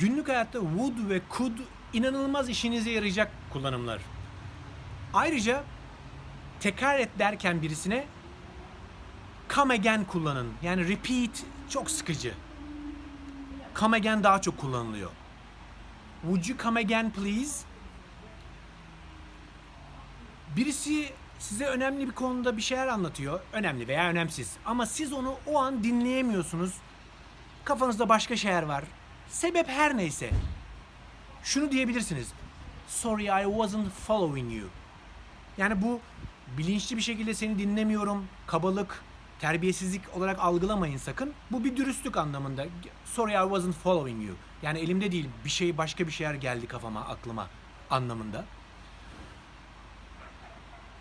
günlük hayatta would ve could inanılmaz işinize yarayacak kullanımlar. Ayrıca tekrar et derken birisine come again kullanın. Yani repeat çok sıkıcı. Come again daha çok kullanılıyor. Would you come again please? Birisi size önemli bir konuda bir şeyler anlatıyor. Önemli veya önemsiz. Ama siz onu o an dinleyemiyorsunuz. Kafanızda başka şeyler var. Sebep her neyse. Şunu diyebilirsiniz. Sorry I wasn't following you. Yani bu bilinçli bir şekilde seni dinlemiyorum, kabalık, terbiyesizlik olarak algılamayın sakın. Bu bir dürüstlük anlamında. Sorry I wasn't following you. Yani elimde değil bir şey başka bir şeyler geldi kafama, aklıma anlamında.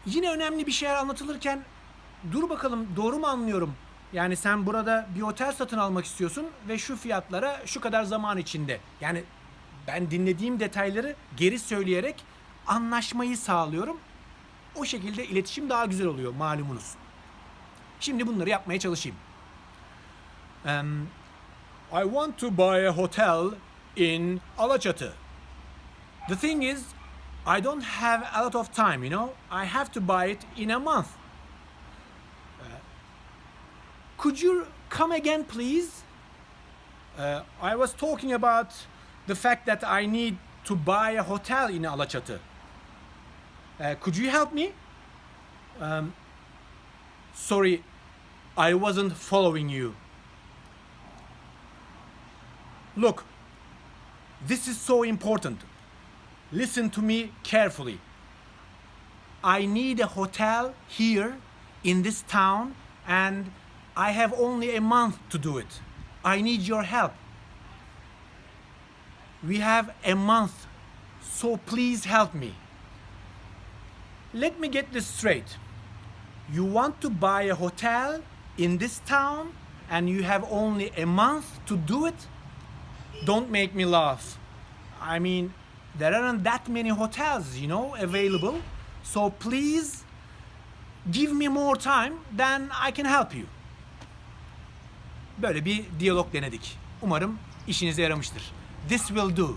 Yine önemli bir şeyler anlatılırken dur bakalım doğru mu anlıyorum? Yani sen burada bir otel satın almak istiyorsun ve şu fiyatlara şu kadar zaman içinde. Yani ben dinlediğim detayları geri söyleyerek anlaşmayı sağlıyorum. O şekilde iletişim daha güzel oluyor malumunuz. Şimdi bunları yapmaya çalışayım. Um, I want to buy a hotel in Alaçatı. The thing is, I don't have a lot of time, you know. I have to buy it in a month. Could you come again, please? Uh, I was talking about the fact that I need to buy a hotel in Alaçatı. Uh, could you help me? Um, sorry, I wasn't following you. Look, this is so important. Listen to me carefully. I need a hotel here in this town and I have only a month to do it. I need your help. We have a month, so please help me. Let me get this straight. You want to buy a hotel in this town and you have only a month to do it? Don't make me laugh. I mean, there aren't that many hotels, you know, available. So please give me more time, then I can help you. Böyle bir diyalog denedik. Umarım işinize yaramıştır. This will do.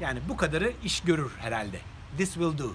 Yani bu kadarı iş görür herhalde. This will do.